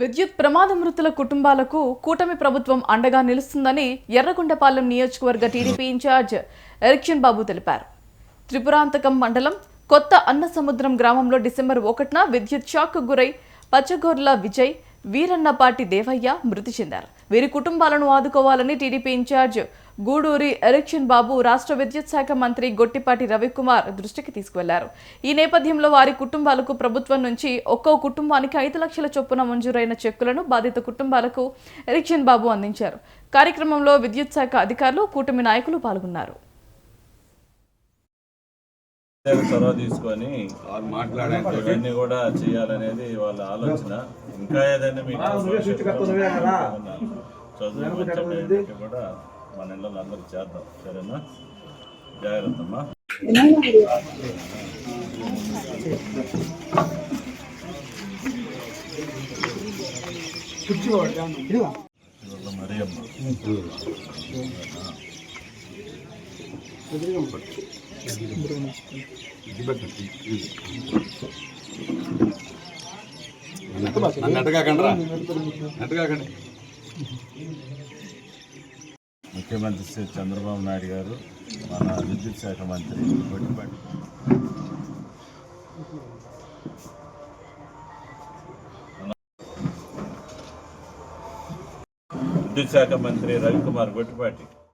విద్యుత్ ప్రమాద మృతుల కుటుంబాలకు కూటమి ప్రభుత్వం అండగా నిలుస్తుందని ఎర్రగొండపాలెం నియోజకవర్గ టీడీపీ ఇన్ఛార్జ్ ఎరిక్షన్ బాబు తెలిపారు. త్రిపురాంతకం మండలం కొత్త అన్నసముద్రం గ్రామంలో డిసెంబర్ ఒకటిన విద్యుత్ షాక్ గురై పచ్చగొర్ల విజయ్ వీరన్నపాటి దేవయ్య మృతి చెందారు. వీరి కుటుంబాలను ఆదుకోవాలని టీడీపీ ఇన్ఛార్జ్ గూడూరి ఎరిక్షన్ బాబు రాష్ట్ర విద్యుత్ శాఖ మంత్రి గొట్టిపాటి రవికుమార్ దృష్టికి తీసుకువెళ్ళారు. ఈ నేపథ్యంలో వారి కుటుంబాలకు ప్రభుత్వం నుంచి ఒక్కో కుటుంబానికి ఐదు లక్షల చొప్పున మంజూరైన చెక్కులను బాధిత కుటుంబాలకు ఎరిక్షన్ బాబు అందించారు. కార్యక్రమంలో విద్యుత్ శాఖ అధికారులు కూటమి నాయకులు పాల్గొన్నారు. చొరవ తీసుకొని ఇవన్నీ కూడా చేయాలనేది వాళ్ళ ఆలోచన. ఇంకా ఏదైనా మీకు చదువు కూడా మన ఇళ్ళలో అందరూ చేద్దాం. సరేనా? జాగ్రత్త అమ్మా. ఇవాళ నన్ను అట్టగాకండి రా అట్టగాకండి ముఖ్యమంత్రి శ్రీ చంద్రబాబు నాయుడు గారు మన విద్యుత్ శాఖ మంత్రి కొట్టిపాటి విద్యుత్ శాఖ మంత్రి రవికుమార్ గొట్టిపాటి